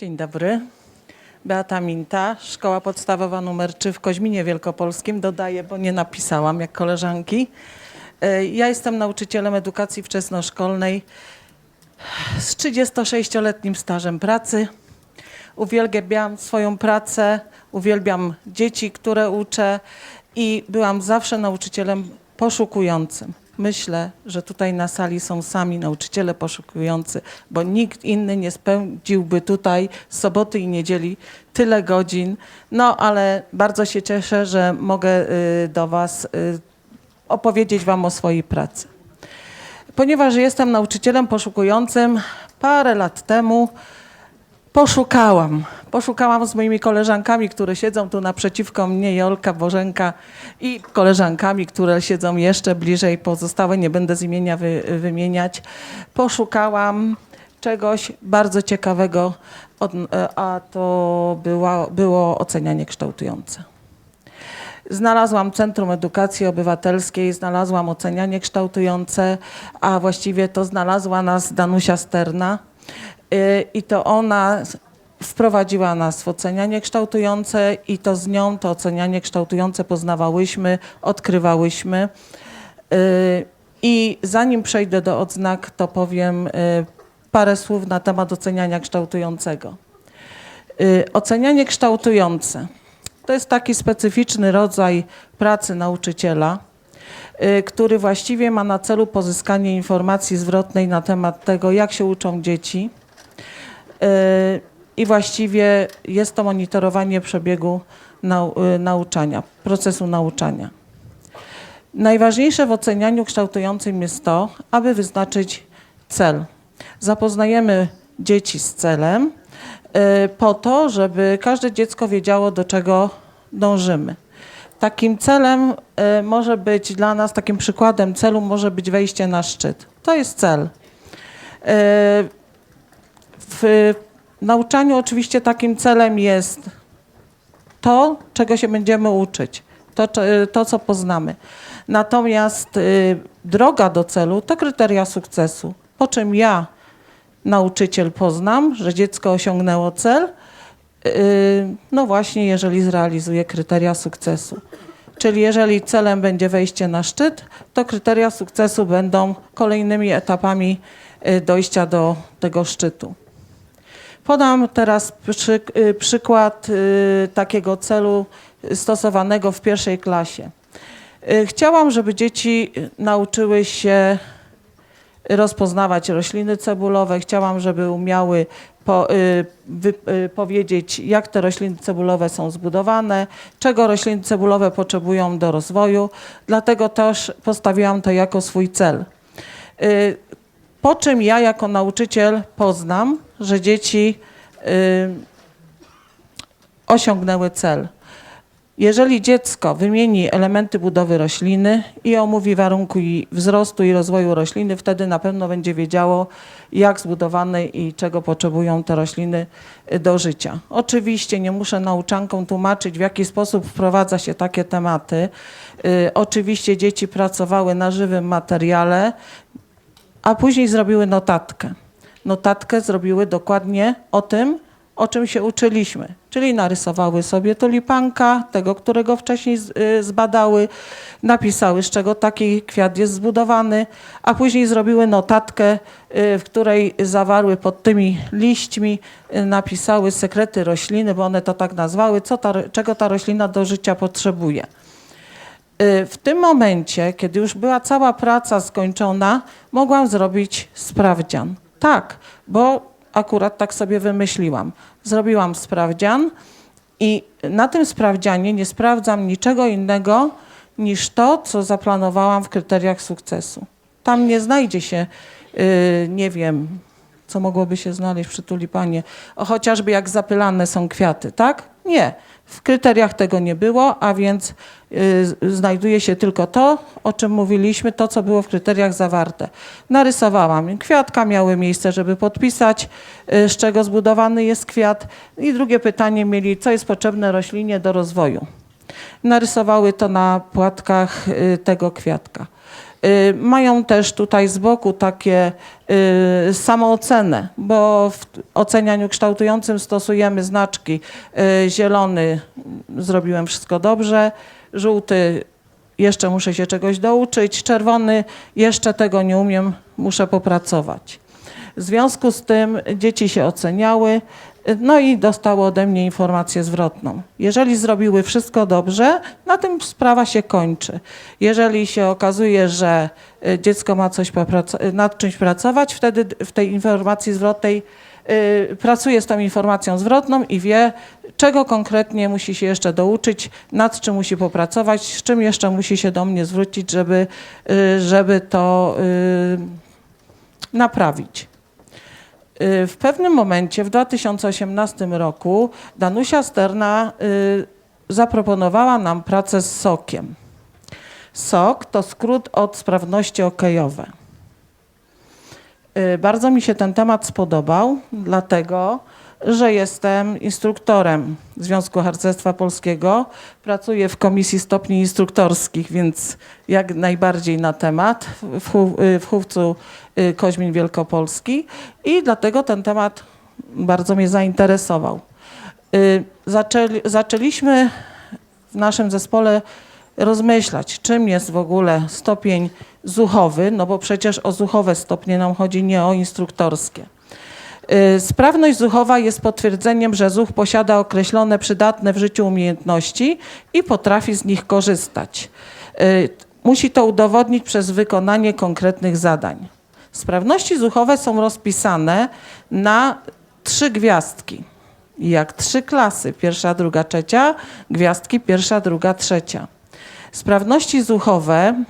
Dzień dobry. Beata Minta, Szkoła Podstawowa nr 3 w Koźminie Wielkopolskim. Dodaję, bo nie napisałam jak koleżanki. E, Ja jestem nauczycielem edukacji wczesnoszkolnej z 36-letnim stażem pracy. Uwielbiam swoją pracę, uwielbiam dzieci, które uczę i byłam zawsze nauczycielem poszukującym. Myślę, że tutaj na sali są sami nauczyciele poszukujący, bo nikt inny nie spędziłby tutaj soboty i niedzieli tyle godzin. No ale bardzo się cieszę, że mogę y, do Was y, opowiedzieć Wam o swojej pracy. Ponieważ jestem nauczycielem poszukującym, parę lat temu poszukałam. Poszukałam z moimi koleżankami, które siedzą tu naprzeciwko mnie, Jolka, Bożenka i koleżankami, które siedzą jeszcze bliżej, pozostałe nie będę z imienia wy, wymieniać. Poszukałam czegoś bardzo ciekawego, od, a to była, było ocenianie kształtujące. Znalazłam Centrum Edukacji Obywatelskiej, znalazłam ocenianie kształtujące, a właściwie to znalazła nas Danusia Sterna. Y, I to ona wprowadziła nas w ocenianie kształtujące i to z nią to ocenianie kształtujące poznawałyśmy, odkrywałyśmy. Y, I zanim przejdę do odznak, to powiem y, parę słów na temat oceniania kształtującego. Ocenianie kształtujące to jest taki specyficzny rodzaj pracy nauczyciela, który właściwie ma na celu pozyskanie informacji zwrotnej na temat tego, jak się uczą dzieci. Y, I właściwie jest to monitorowanie przebiegu nau- y, nauczania, procesu nauczania. Najważniejsze w ocenianiu kształtującym jest to, aby wyznaczyć cel. Zapoznajemy dzieci z celem y, po to, żeby każde dziecko wiedziało, do czego dążymy. Takim celem y, może być dla nas, takim przykładem celu może być wejście na szczyt. To jest cel. Y, W nauczaniu oczywiście takim celem jest to, czego się będziemy uczyć, to, cze- to co poznamy. Natomiast y, droga do celu to kryteria sukcesu. Po czym ja, nauczyciel, poznam, że dziecko osiągnęło cel, y, no właśnie, jeżeli zrealizuje kryteria sukcesu. Czyli jeżeli celem będzie wejście na szczyt, to kryteria sukcesu będą kolejnymi etapami y, dojścia do tego szczytu. Podam teraz przy, y, przykład takiego celu stosowanego w pierwszej klasie. Chciałam, żeby dzieci nauczyły się rozpoznawać rośliny cebulowe. Chciałam, żeby umiały po, y, wy, y, powiedzieć, jak te rośliny cebulowe są zbudowane, czego rośliny cebulowe potrzebują do rozwoju. Dlatego też postawiłam to jako swój cel. Y, Po czym ja jako nauczyciel poznam, że dzieci y, osiągnęły cel. Jeżeli dziecko wymieni elementy budowy rośliny i omówi warunki wzrostu i rozwoju rośliny, wtedy na pewno będzie wiedziało, jak zbudowane i czego potrzebują te rośliny y, do życia. Oczywiście nie muszę nauczankom tłumaczyć, w jaki sposób wprowadza się takie tematy. Y, Oczywiście dzieci pracowały na żywym materiale, a później zrobiły notatkę. Notatkę zrobiły dokładnie o tym, o czym się uczyliśmy. Czyli narysowały sobie tulipanka, tego, którego wcześniej y, zbadały, napisały, z czego taki kwiat jest zbudowany, a później zrobiły notatkę, y, w której zawarły pod tymi liśćmi, y, napisały sekrety rośliny, bo one to tak nazwały, co ta, czego ta roślina do życia potrzebuje. W tym momencie, kiedy już była cała praca skończona, mogłam zrobić sprawdzian. Tak, bo akurat tak sobie wymyśliłam. Zrobiłam sprawdzian i na tym sprawdzianie nie sprawdzam niczego innego niż to, co zaplanowałam w kryteriach sukcesu. Tam nie znajdzie się, y, nie wiem, co mogłoby się znaleźć przy tulipanie, o, chociażby jak zapylane są kwiaty, tak? Nie. W kryteriach tego nie było, a więc znajduje się tylko to, o czym mówiliśmy, to, co było w kryteriach zawarte. Narysowałam. Kwiatka miały miejsce, żeby podpisać, y, z czego zbudowany jest kwiat. I drugie pytanie mieli, co jest potrzebne roślinie do rozwoju. Narysowały to na płatkach y, tego kwiatka. Y, Mają też tutaj z boku takie y, samoocenę, bo w ocenianiu kształtującym stosujemy znaczki y, zielony zrobiłem wszystko dobrze, żółty jeszcze muszę się czegoś douczyć, czerwony jeszcze tego nie umiem, muszę popracować. W związku z tym dzieci się oceniały, no i dostały ode mnie informację zwrotną. Jeżeli zrobiły wszystko dobrze, na tym sprawa się kończy. Jeżeli się okazuje, że y, dziecko ma coś nad czymś pracować, wtedy w tej informacji zwrotnej pracuje z tą informacją zwrotną i wie, czego konkretnie musi się jeszcze douczyć, nad czym musi popracować, z czym jeszcze musi się do mnie zwrócić, żeby, y, żeby to y, naprawić. Y, W pewnym momencie, w 2018 roku, Danusia Sterna y, zaproponowała nam pracę z sokiem. SOK to skrót od sprawności okejowe. Y, Bardzo mi się ten temat spodobał, dlatego że jestem instruktorem Związku Harcerstwa Polskiego. Pracuję w Komisji Stopni Instruktorskich, więc jak najbardziej na temat w, y, Chówcu y, Koźmin Wielkopolski i dlatego ten temat bardzo mnie zainteresował. Zaczęli, zaczęliśmy w naszym zespole rozmyślać, czym jest w ogóle stopień zuchowy, no bo przecież o zuchowe stopnie nam chodzi, nie o instruktorskie. Y, Sprawność zuchowa jest potwierdzeniem, że zuch posiada określone przydatne w życiu umiejętności i potrafi z nich korzystać. Y, Musi to udowodnić przez wykonanie konkretnych zadań. Sprawności zuchowe są rozpisane na trzy gwiazdki. Jak trzy klasy, pierwsza, druga, trzecia, gwiazdki pierwsza, druga, trzecia. Sprawności zuchowe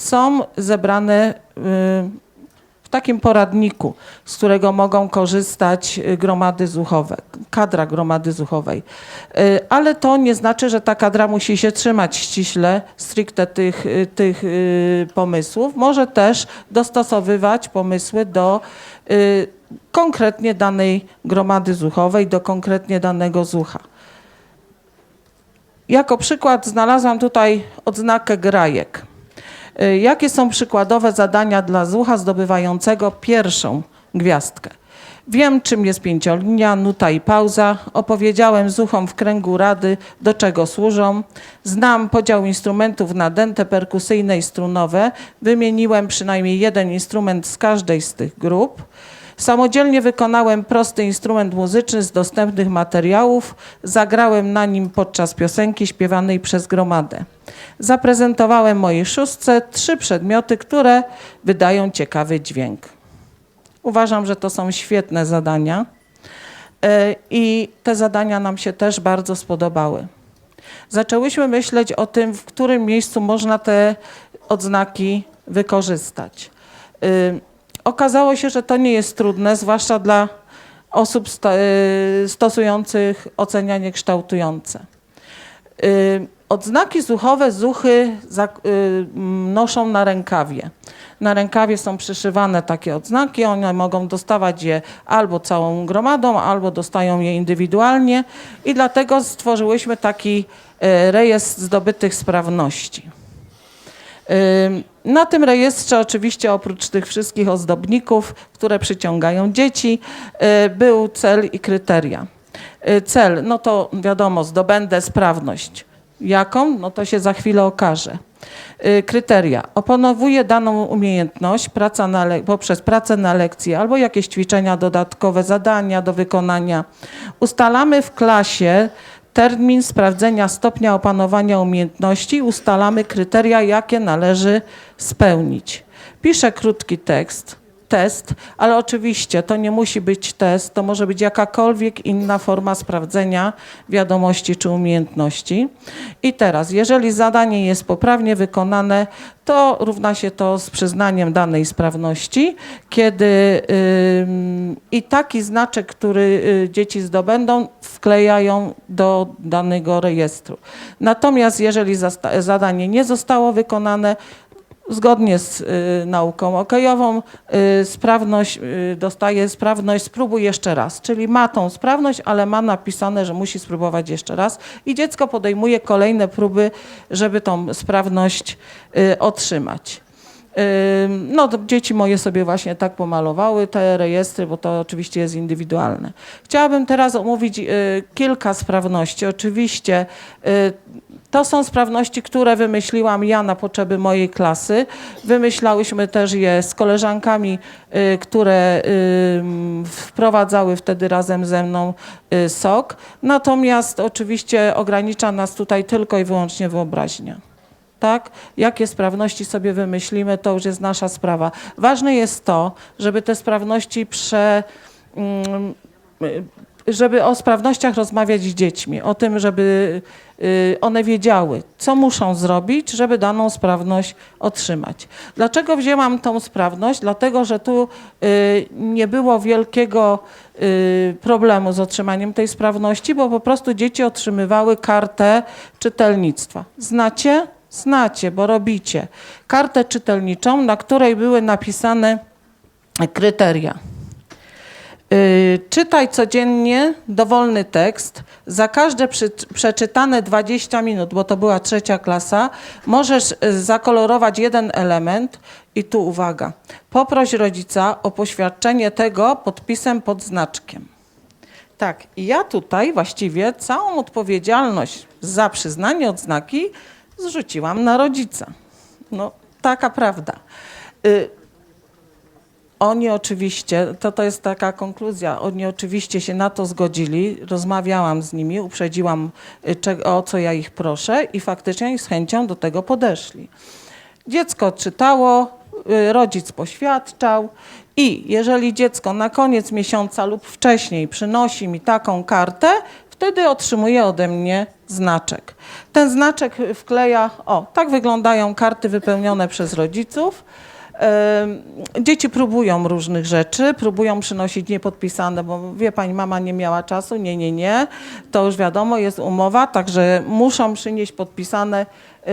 są zebrane y, w takim poradniku, z którego mogą korzystać y, gromady zuchowe, kadra gromady zuchowej. Y, Ale to nie znaczy, że ta kadra musi się trzymać ściśle, stricte tych, tych pomysłów. Może też dostosowywać pomysły do konkretnie danej gromady zuchowej, do konkretnie danego zucha. Jako przykład znalazłam tutaj odznakę grajek. Y, Jakie są przykładowe zadania dla zucha zdobywającego pierwszą gwiazdkę? Wiem, czym jest pięciolinia, nuta i pauza. Opowiedziałem zuchom w kręgu rady, do czego służą. Znam podział instrumentów na dęte, perkusyjne i strunowe. Wymieniłem przynajmniej jeden instrument z każdej z tych grup. Samodzielnie wykonałem prosty instrument muzyczny z dostępnych materiałów. Zagrałem na nim podczas piosenki śpiewanej przez gromadę. Zaprezentowałem mojej szóstce trzy przedmioty, które wydają ciekawy dźwięk. Uważam, że to są świetne zadania E, i te zadania nam się też bardzo spodobały. Zaczęłyśmy myśleć o tym, w którym miejscu można te odznaki wykorzystać. Okazało się, że to nie jest trudne, zwłaszcza dla osób y, stosujących ocenianie kształtujące. Y, Odznaki zuchowe zuchy y, noszą na rękawie. Na rękawie są przyszywane takie odznaki, one mogą dostawać je albo całą gromadą, albo dostają je indywidualnie i dlatego stworzyłyśmy taki rejestr zdobytych sprawności. Na tym rejestrze oczywiście oprócz tych wszystkich ozdobników, które przyciągają dzieci, y, był cel i kryteria. Y, Cel, no to wiadomo, zdobędę sprawność. Jaką? No to się za chwilę okaże. Y, Kryteria. Opanowuję daną umiejętność praca na poprzez pracę na lekcji albo jakieś ćwiczenia dodatkowe, zadania do wykonania. Ustalamy w klasie termin sprawdzenia stopnia opanowania umiejętności, ustalamy kryteria, jakie należy spełnić. Piszę krótki tekst, test, ale oczywiście to nie musi być test, to może być jakakolwiek inna forma sprawdzenia wiadomości czy umiejętności. I teraz, jeżeli zadanie jest poprawnie wykonane, to równa się to z przyznaniem danej sprawności, kiedy i taki znaczek, który y, dzieci zdobędą, wklejają do danego rejestru. Natomiast jeżeli zadanie nie zostało wykonane, zgodnie z y, nauką okejową y, sprawność y, dostaje sprawność spróbuj jeszcze raz, czyli ma tą sprawność, ale ma napisane, że musi spróbować jeszcze raz i dziecko podejmuje kolejne próby, żeby tą sprawność y, otrzymać. No, dzieci moje sobie właśnie tak pomalowały te rejestry, bo to oczywiście jest indywidualne. Chciałabym teraz omówić y, kilka sprawności. Oczywiście y, to są sprawności, które wymyśliłam ja na potrzeby mojej klasy. Wymyślałyśmy też je z koleżankami, y, które wprowadzały wtedy razem ze mną sok. Natomiast oczywiście ogranicza nas tutaj tylko i wyłącznie wyobraźnia tak? Jakie sprawności sobie wymyślimy, to już jest nasza sprawa. Ważne jest to, żeby te sprawności prze, mm, y, żeby o sprawnościach rozmawiać z dziećmi, o tym, żeby y, one wiedziały, co muszą zrobić, żeby daną sprawność otrzymać. Dlaczego wzięłam tą sprawność? Dlatego, że tu y, nie było wielkiego problemu z otrzymaniem tej sprawności, bo po prostu dzieci otrzymywały kartę czytelnictwa. Znacie? Znacie, bo robicie. Kartę czytelniczą, na której były napisane kryteria. Y, Czytaj codziennie dowolny tekst. Za każde przy, przeczytane 20 minut, bo to była trzecia klasa, możesz y, zakolorować jeden element i tu uwaga. Poproś rodzica o poświadczenie tego podpisem pod znaczkiem. Tak, i ja tutaj właściwie całą odpowiedzialność za przyznanie odznaki zrzuciłam na rodzica. No, taka prawda. Y, oni oczywiście, to, to jest taka konkluzja, oni oczywiście się na to zgodzili, rozmawiałam z nimi, uprzedziłam, y, o co ja ich proszę i faktycznie z chęcią do tego podeszli. Dziecko czytało, y, rodzic poświadczał i jeżeli dziecko na koniec miesiąca lub wcześniej przynosi mi taką kartę, wtedy otrzymuje ode mnie znaczek. Ten znaczek wkleja, o, tak wyglądają karty wypełnione przez rodziców. Dzieci próbują różnych rzeczy, próbują przynosić niepodpisane, bo wie pani, mama nie miała czasu, nie, nie, nie. To już wiadomo, jest umowa, także muszą przynieść podpisane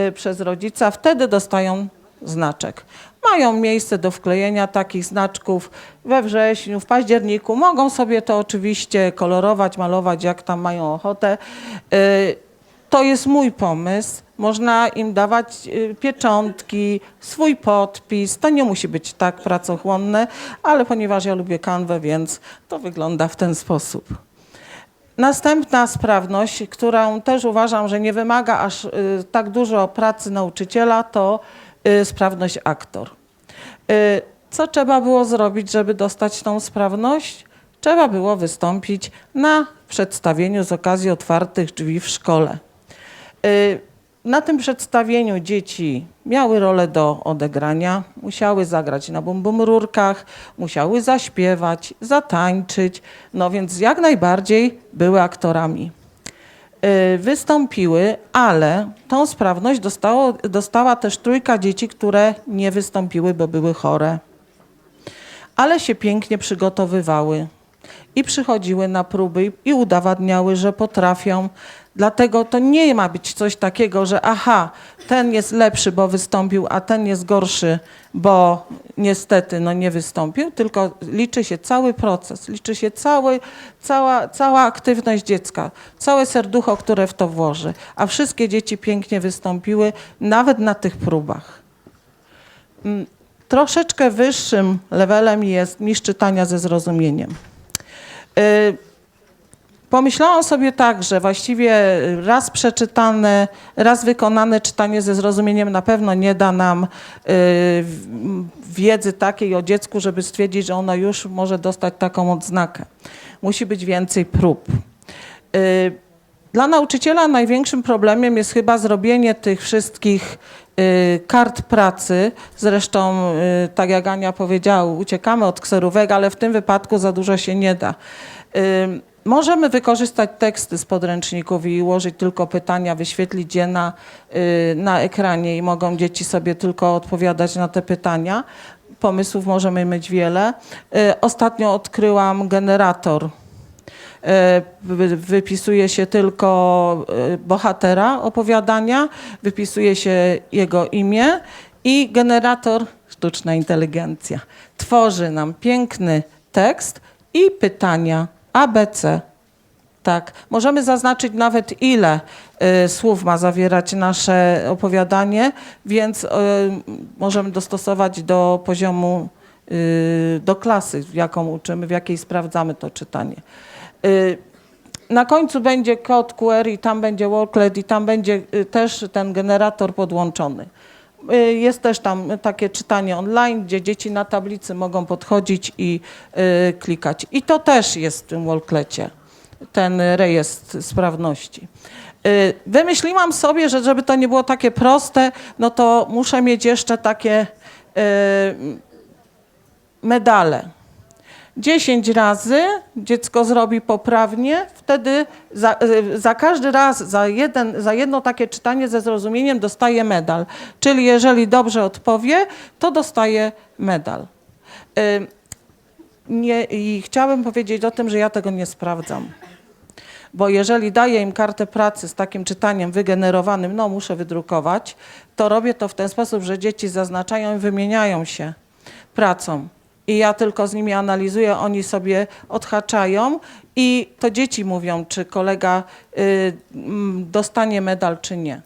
y, przez rodzica, wtedy dostają znaczek. Mają miejsce do wklejenia takich znaczków we wrześniu, w październiku. Mogą sobie to oczywiście kolorować, malować, jak tam mają ochotę. To jest mój pomysł. Można im dawać y, pieczątki, swój podpis. To nie musi być tak pracochłonne, ale ponieważ ja lubię kanwę, więc to wygląda w ten sposób. Następna sprawność, którą też uważam, że nie wymaga aż y, tak dużo pracy nauczyciela, to y, sprawność aktor. Co trzeba było zrobić, żeby dostać tą sprawność? Trzeba było wystąpić na przedstawieniu z okazji otwartych drzwi w szkole. Y, Na tym przedstawieniu dzieci miały rolę do odegrania, musiały zagrać na bum rurkach, musiały zaśpiewać, zatańczyć, no więc jak najbardziej były aktorami. Y, Wystąpiły, ale tą sprawność dostało, dostała też trójka dzieci, które nie wystąpiły, bo były chore ale się pięknie przygotowywały i przychodziły na próby i udowadniały, że potrafią. Dlatego to nie ma być coś takiego, że aha, ten jest lepszy, bo wystąpił, a ten jest gorszy, bo niestety no, nie wystąpił, tylko liczy się cały proces, liczy się cały, cała, cała aktywność dziecka, całe serducho, które w to włoży. A wszystkie dzieci pięknie wystąpiły, nawet na tych próbach. Troszeczkę wyższym levelem jest mistrz czytania ze zrozumieniem. Y, Pomyślałam sobie tak, że właściwie raz przeczytane, raz wykonane czytanie ze zrozumieniem na pewno nie da nam y, wiedzy takiej o dziecku, żeby stwierdzić, że ono już może dostać taką odznakę. Musi być więcej prób. Y, Dla nauczyciela największym problemem jest chyba zrobienie tych wszystkich y, kart pracy. Zresztą, y, tak jak Ania powiedziała, uciekamy od kserówek, ale w tym wypadku za dużo się nie da. Y, Możemy wykorzystać teksty z podręczników i ułożyć tylko pytania, wyświetlić je na, y, na ekranie i mogą dzieci sobie tylko odpowiadać na te pytania. Pomysłów możemy mieć wiele. Y, Ostatnio odkryłam generator wy- wypisuje się tylko bohatera opowiadania, wypisuje się jego imię i generator, sztuczna inteligencja, tworzy nam piękny tekst i pytania ABC. Tak, możemy zaznaczyć nawet ile y, słów ma zawierać nasze opowiadanie, więc y, możemy dostosować do poziomu, y, do klasy, w jaką uczymy, w jakiej sprawdzamy to czytanie. Y, na końcu będzie kod QR i tam będzie worklet i tam będzie y, też ten generator podłączony. Y, Jest też tam takie czytanie online, gdzie dzieci na tablicy mogą podchodzić i y, klikać. I to też jest w tym worklecie, ten rejestr sprawności. Y, Wymyśliłam sobie, że żeby to nie było takie proste, no to muszę mieć jeszcze takie medale. 10 razy dziecko zrobi poprawnie, wtedy za, y, za każdy raz, za, jeden, za jedno takie czytanie ze zrozumieniem dostaje medal. Czyli jeżeli dobrze odpowie, to dostaje medal. Nie, I chciałabym powiedzieć o tym, że ja tego nie sprawdzam. Bo jeżeli daję im kartę pracy z takim czytaniem wygenerowanym, no muszę wydrukować, to robię to w ten sposób, że dzieci zaznaczają i wymieniają się pracą. I ja tylko z nimi analizuję, oni sobie odhaczają i to dzieci mówią, czy kolega y, dostanie medal, czy nie.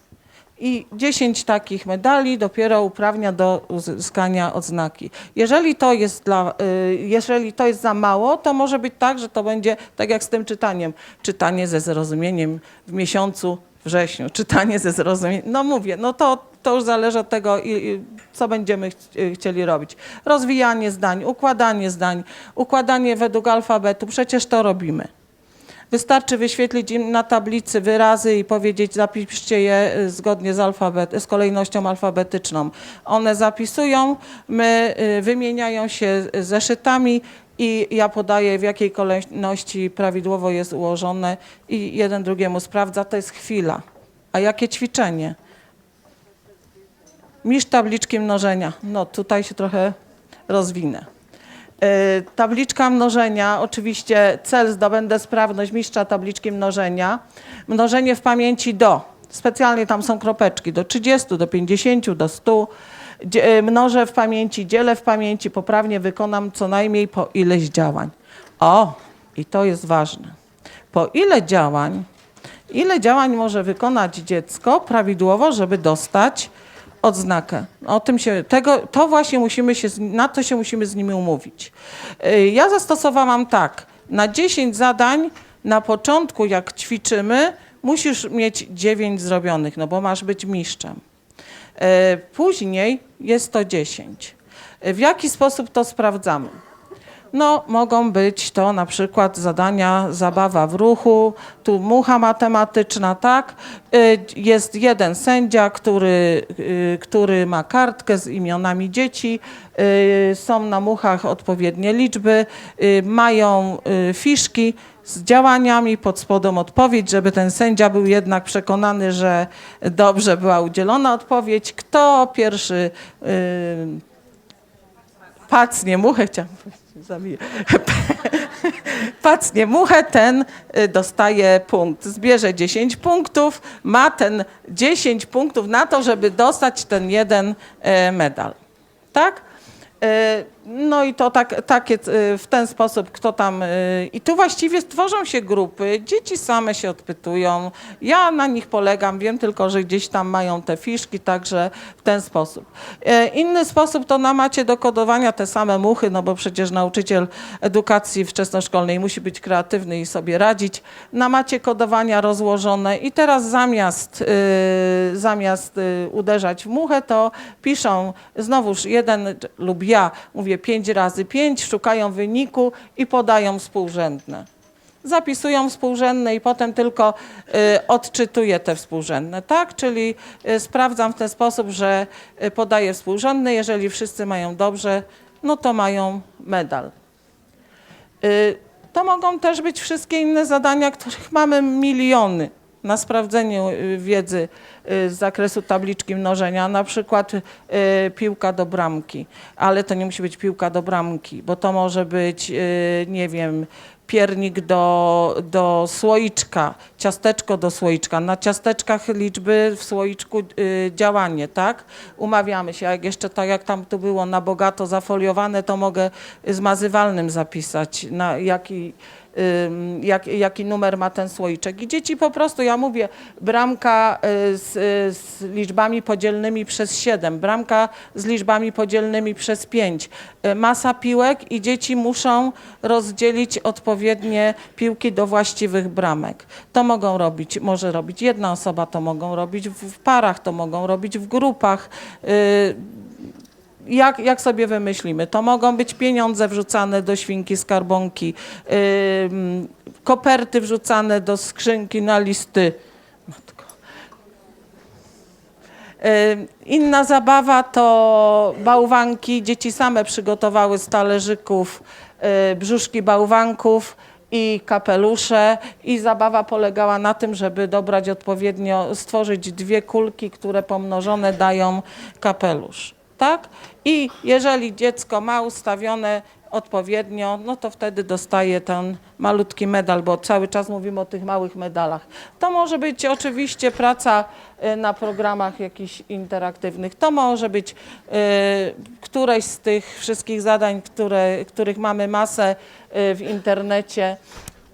I 10 takich medali dopiero uprawnia do uzyskania odznaki. Jeżeli to jest, dla, y, jeżeli to jest za mało, to może być tak, że to będzie tak jak z tym czytaniem. Czytanie ze zrozumieniem w miesiącu wrześniu, czytanie ze zrozumieniem. No mówię, no to, to już zależy od tego, co będziemy ch- chcieli robić. Rozwijanie zdań, układanie zdań, układanie według alfabetu, przecież to robimy. Wystarczy wyświetlić im na tablicy wyrazy i powiedzieć, zapiszcie je y, zgodnie z, alfabet, z kolejnością alfabetyczną. One zapisują, my y, wymieniają się zeszytami i ja podaję, w jakiej kolejności prawidłowo jest ułożone i jeden drugiemu sprawdza. To jest chwila. A jakie ćwiczenie? Mistrz tabliczki mnożenia. No tutaj się trochę rozwinę. E, Tabliczka mnożenia, oczywiście cel zdobędę sprawność mistrza tabliczki mnożenia. Mnożenie w pamięci do, specjalnie tam są kropeczki, do 30, do 50, do 100. Dzie- e, Mnożę w pamięci, dzielę w pamięci, poprawnie wykonam co najmniej po ileś działań. O, i to jest ważne. Po ile działań, ile działań może wykonać dziecko prawidłowo, żeby dostać odznakę. O tym się, tego, to właśnie musimy się, na to się musimy z nimi umówić. Y, Ja zastosowałam tak, na 10 zadań na początku jak ćwiczymy, musisz mieć 9 zrobionych, no bo masz być mistrzem. E, Później jest to 10. W jaki sposób to sprawdzamy? No, mogą być to na przykład zadania zabawa w ruchu, tu mucha matematyczna, tak? Y, Jest jeden sędzia, który, y, który ma kartkę z imionami dzieci, y, są na muchach odpowiednie liczby, mają fiszki z działaniami, pod spodem odpowiedź, żeby ten sędzia był jednak przekonany, że dobrze była udzielona odpowiedź. Kto pierwszy pacnie muchę, chciałam pacnie muchę, ten y, dostaje punkt. Zbierze 10 punktów, ma ten 10 punktów na to, żeby dostać ten jeden e, medal. Tak? No i to tak, takie e, w ten sposób, kto tam. e, I tu właściwie tworzą się grupy, dzieci same się odpytują. Ja na nich polegam, wiem tylko, że gdzieś tam mają te fiszki, także w ten sposób. E, Inny sposób to na macie do kodowania te same muchy, no bo przecież nauczyciel edukacji wczesnoszkolnej musi być kreatywny i sobie radzić. Na macie kodowania rozłożone i teraz zamiast, y, zamiast y, uderzać w muchę, to piszą znowuż jeden lub ja mówię pięć razy pięć, szukają wyniku i podają współrzędne. Zapisują współrzędne i potem tylko y, odczytuję te współrzędne, tak? Czyli y, sprawdzam w ten sposób, że y, podaję współrzędne, jeżeli wszyscy mają dobrze, no to mają medal. To mogą też być wszystkie inne zadania, których mamy miliony na sprawdzeniu y, wiedzy y, z zakresu tabliczki mnożenia, na przykład y, piłka do bramki, ale to nie musi być piłka do bramki, bo to może być, nie wiem, piernik do, do słoiczka, ciasteczko do słoiczka. Na ciasteczkach liczby, w słoiczku działanie, tak? Umawiamy się, jak jeszcze tak jak tam to było na bogato zafoliowane, to mogę zmazywalnym zapisać, na jaki, jak, jaki numer ma ten słoiczek. I dzieci po prostu, ja mówię, bramka y, z, y, z liczbami podzielnymi przez 7, bramka z liczbami podzielnymi przez 5, y, masa piłek i dzieci muszą rozdzielić odpowiednie piłki do właściwych bramek. To mogą robić, może robić jedna osoba, to mogą robić w, w parach, to mogą robić w grupach. Jak, jak sobie wymyślimy. To mogą być pieniądze wrzucane do świnki skarbonki, ym, koperty wrzucane do skrzynki na listy. Inna zabawa to bałwanki. Dzieci same przygotowały z talerzyków y, brzuszki bałwanków i kapelusze i zabawa polegała na tym, żeby dobrać odpowiednio, stworzyć dwie kulki, które pomnożone dają kapelusz. Tak? I jeżeli dziecko ma ustawione odpowiednio, no to wtedy dostaje ten malutki medal, bo cały czas mówimy o tych małych medalach. To może być oczywiście praca y, na programach jakichś interaktywnych. To może być y, któreś z tych wszystkich zadań, które, których mamy masę y, w internecie.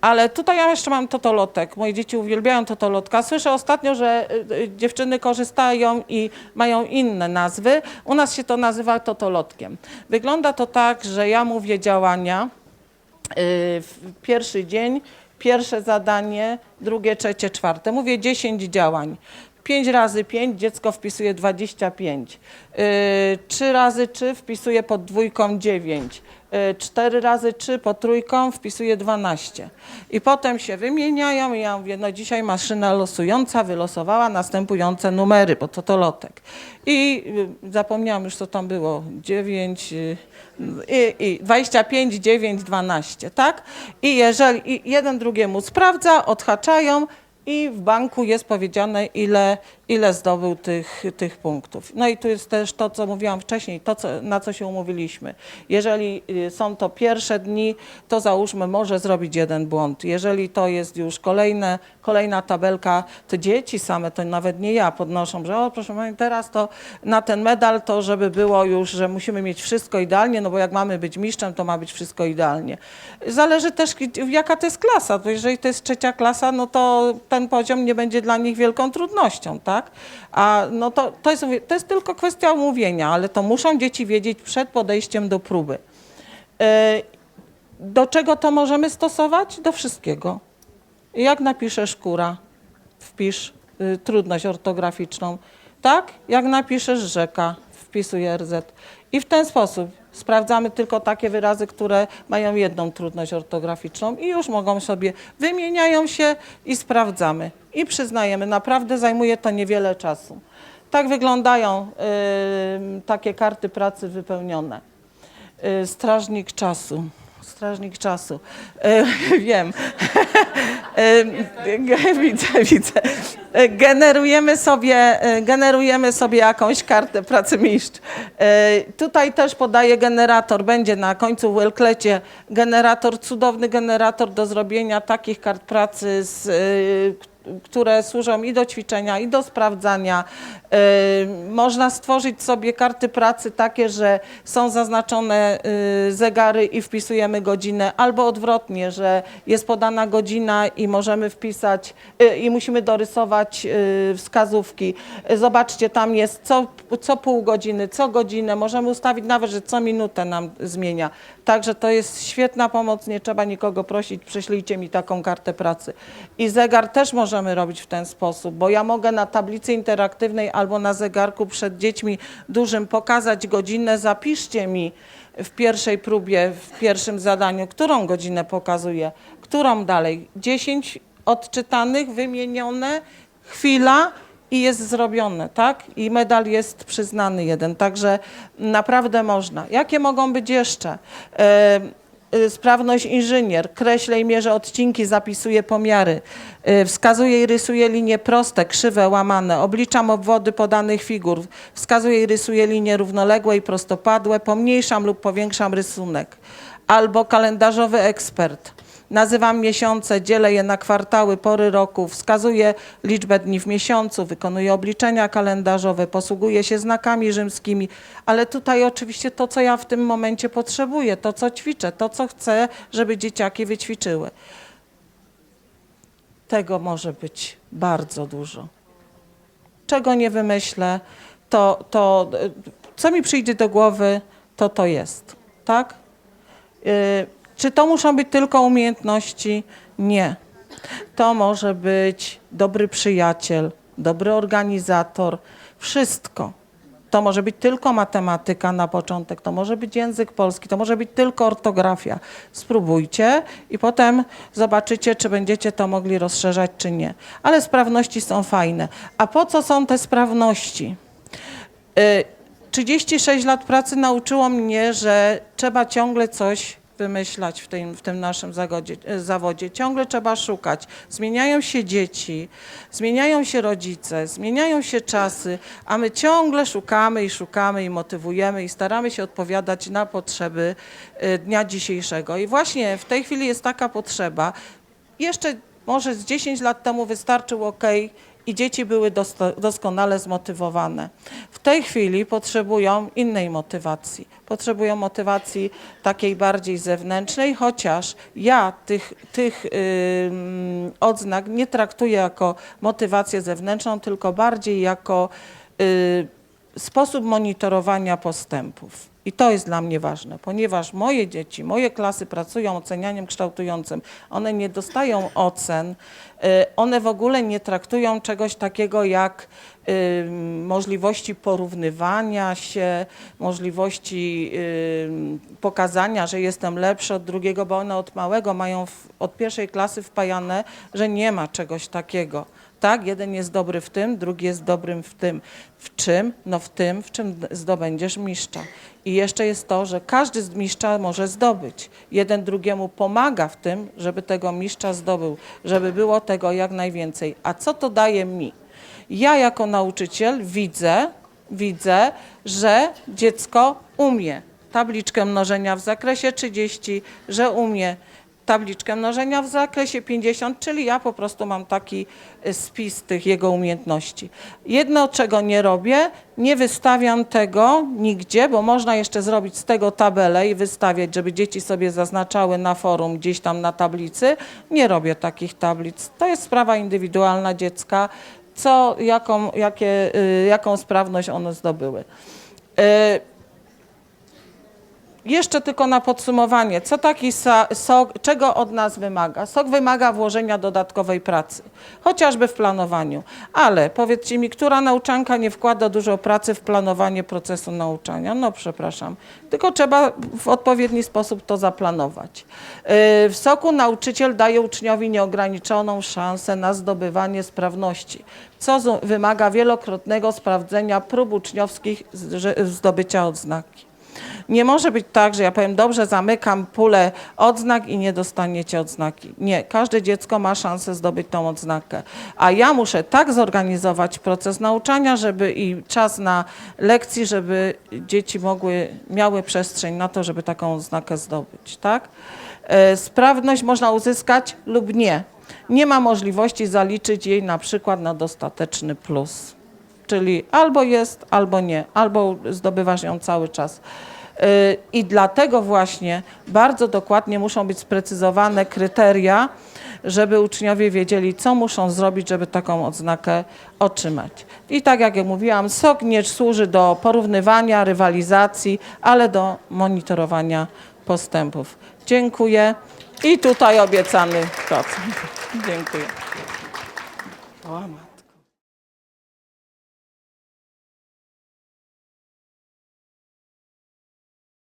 Ale tutaj ja jeszcze mam totolotek. Moje dzieci uwielbiają totolotka. Słyszę ostatnio, że y, y, dziewczyny korzystają i mają inne nazwy. U nas się to nazywa totolotkiem. Wygląda to tak, że ja mówię działania. y, pierwszy dzień, pierwsze zadanie, drugie, trzecie, czwarte. Mówię 10 działań. 5 razy 5 dziecko wpisuje 25. 3 razy 3 wpisuje pod dwójką 9. 4 razy 3 pod trójką wpisuje 12. I potem się wymieniają i ja mówię, no dzisiaj maszyna losująca wylosowała następujące numery, bo to to lotek. I y, zapomniałam już co tam było, 9 y, i, i 25, 9, 12, tak? I jeżeli i jeden drugiemu sprawdza, odhaczają i w banku jest powiedziane, ile, ile zdobył tych, tych punktów. No i tu jest też to, co mówiłam wcześniej, to, co, na co się umówiliśmy. Jeżeli y, są to pierwsze dni, to załóżmy, może zrobić jeden błąd. Jeżeli to jest już kolejne, kolejna tabelka, to dzieci same, to nawet nie ja, podnoszą, że o, proszę pani, teraz to na ten medal, to żeby było już, że musimy mieć wszystko idealnie, no bo jak mamy być mistrzem, to ma być wszystko idealnie. Zależy też, jaka to jest klasa. Jeżeli to jest trzecia klasa, no to ten poziom nie będzie dla nich wielką trudnością, tak? A no to, to, jest, to jest tylko kwestia omówienia, ale to muszą dzieci wiedzieć przed podejściem do próby. E, Do czego to możemy stosować? Do wszystkiego. Jak napiszesz kura, wpisz y, trudność ortograficzną. Tak? Jak napiszesz rzeka, wpisuj RZ. I w ten sposób sprawdzamy tylko takie wyrazy, które mają jedną trudność ortograficzną i już mogą sobie, wymieniają się i sprawdzamy. I przyznajemy, naprawdę zajmuje to niewiele czasu. Tak wyglądają y, takie karty pracy wypełnione. Y, strażnik czasu. Strażnik czasu. Y, wiem. Y, ge- widzę, widzę. Generujemy sobie, generujemy sobie jakąś kartę pracy mistrz. Tutaj też podaję generator. Będzie na końcu w Elklecie generator, cudowny generator do zrobienia takich kart pracy z które służą i do ćwiczenia, i do sprawdzania. Y, Można stworzyć sobie karty pracy takie, że są zaznaczone y, zegary i wpisujemy godzinę, albo odwrotnie, że jest podana godzina i możemy wpisać y, i musimy dorysować wskazówki. Zobaczcie, tam jest co, co pół godziny, co godzinę, możemy ustawić nawet, że co minutę nam zmienia. Także to jest świetna pomoc, nie trzeba nikogo prosić, prześlijcie mi taką kartę pracy. I zegar też możemy robić w ten sposób, bo ja mogę na tablicy interaktywnej albo na zegarku przed dziećmi dużym pokazać godzinę, zapiszcie mi w pierwszej próbie, w pierwszym zadaniu, którą godzinę pokazuję, którą dalej. 10 odczytanych, wymienione, chwila, i jest zrobione, tak? I medal jest przyznany jeden, także naprawdę można. Jakie mogą być jeszcze? E, y, Sprawność inżynier, kreślę i mierzę odcinki, zapisuję pomiary, y, wskazuję i rysuję linie proste, krzywe, łamane, obliczam obwody podanych figur, wskazuję i rysuję linie równoległe i prostopadłe, pomniejszam lub powiększam rysunek. Albo kalendarzowy ekspert. Nazywam miesiące, dzielę je na kwartały, pory roku, wskazuję liczbę dni w miesiącu, wykonuję obliczenia kalendarzowe, posługuję się znakami rzymskimi, ale tutaj oczywiście to, co ja w tym momencie potrzebuję, to, co ćwiczę, to, co chcę, żeby dzieciaki wyćwiczyły. Tego może być bardzo dużo. Czego nie wymyślę, to, to co mi przyjdzie do głowy, to to jest, tak? Y, Czy to muszą być tylko umiejętności? Nie. To może być dobry przyjaciel, dobry organizator, wszystko. To może być tylko matematyka na początek, to może być język polski, to może być tylko ortografia. Spróbujcie i potem zobaczycie, czy będziecie to mogli rozszerzać, czy nie. Ale sprawności są fajne. A po co są te sprawności? Y, 36 lat pracy nauczyło mnie, że trzeba ciągle coś wymyślać w tym, w tym naszym zagodzie, e, zawodzie. Ciągle trzeba szukać. Zmieniają się dzieci, zmieniają się rodzice, zmieniają się czasy, a my ciągle szukamy i szukamy i motywujemy i staramy się odpowiadać na potrzeby e, dnia dzisiejszego. I właśnie w tej chwili jest taka potrzeba. Jeszcze może z 10 lat temu wystarczył OK i dzieci były doskonale zmotywowane. W tej chwili potrzebują innej motywacji. Potrzebują motywacji takiej bardziej zewnętrznej, chociaż ja tych, tych ym, odznak nie traktuję jako motywację zewnętrzną, tylko bardziej jako y, sposób monitorowania postępów. I to jest dla mnie ważne, ponieważ moje dzieci, moje klasy pracują ocenianiem kształtującym. One nie dostają ocen, y, one w ogóle nie traktują czegoś takiego jak y, możliwości porównywania się, możliwości y, pokazania, że jestem lepszy od drugiego, bo one od małego mają od pierwszej klasy wpajane, że nie ma czegoś takiego. Tak, jeden jest dobry w tym, drugi jest dobrym w tym. W czym? No w tym, w czym zdobędziesz mistrza. I jeszcze jest to, że każdy z mistrza może zdobyć. Jeden drugiemu pomaga w tym, żeby tego mistrza zdobył, żeby było tego jak najwięcej. A co to daje mi? Ja jako nauczyciel widzę, widzę, że dziecko umie tabliczkę mnożenia w zakresie 30, że umie tabliczkę mnożenia w zakresie 50, czyli ja po prostu mam taki y, spis tych jego umiejętności. Jedno, czego nie robię, nie wystawiam tego nigdzie, bo można jeszcze zrobić z tego tabelę i wystawiać, żeby dzieci sobie zaznaczały na forum gdzieś tam na tablicy. Nie robię takich tablic. To jest sprawa indywidualna dziecka, co, jaką, jakie, y, jaką sprawność one zdobyły. Y, jeszcze tylko na podsumowanie, co taki sok, czego od nas wymaga? Sok wymaga włożenia dodatkowej pracy, chociażby w planowaniu. Ale powiedzcie mi, która nauczanka nie wkłada dużo pracy w planowanie procesu nauczania? No przepraszam, tylko trzeba w odpowiedni sposób to zaplanować. Yy, W soku nauczyciel daje uczniowi nieograniczoną szansę na zdobywanie sprawności, co wymaga wielokrotnego sprawdzenia prób uczniowskich zdobycia odznaki. Nie może być tak, że ja powiem, dobrze, zamykam pulę odznak i nie dostaniecie odznaki. Nie, każde dziecko ma szansę zdobyć tą odznakę. A ja muszę tak zorganizować proces nauczania, żeby i czas na lekcji, żeby dzieci mogły, miały przestrzeń na to, żeby taką odznakę zdobyć, tak? E, Sprawność można uzyskać lub nie. Nie ma możliwości zaliczyć jej na przykład na dostateczny plus. Czyli albo jest, albo nie, albo zdobywasz ją cały czas. Y, I dlatego właśnie bardzo dokładnie muszą być sprecyzowane kryteria, żeby uczniowie wiedzieli, co muszą zrobić, żeby taką odznakę otrzymać. I tak jak ja mówiłam, SOK nie służy do porównywania, rywalizacji, ale do monitorowania postępów. Dziękuję. I tutaj obiecany procent. Dziękuję.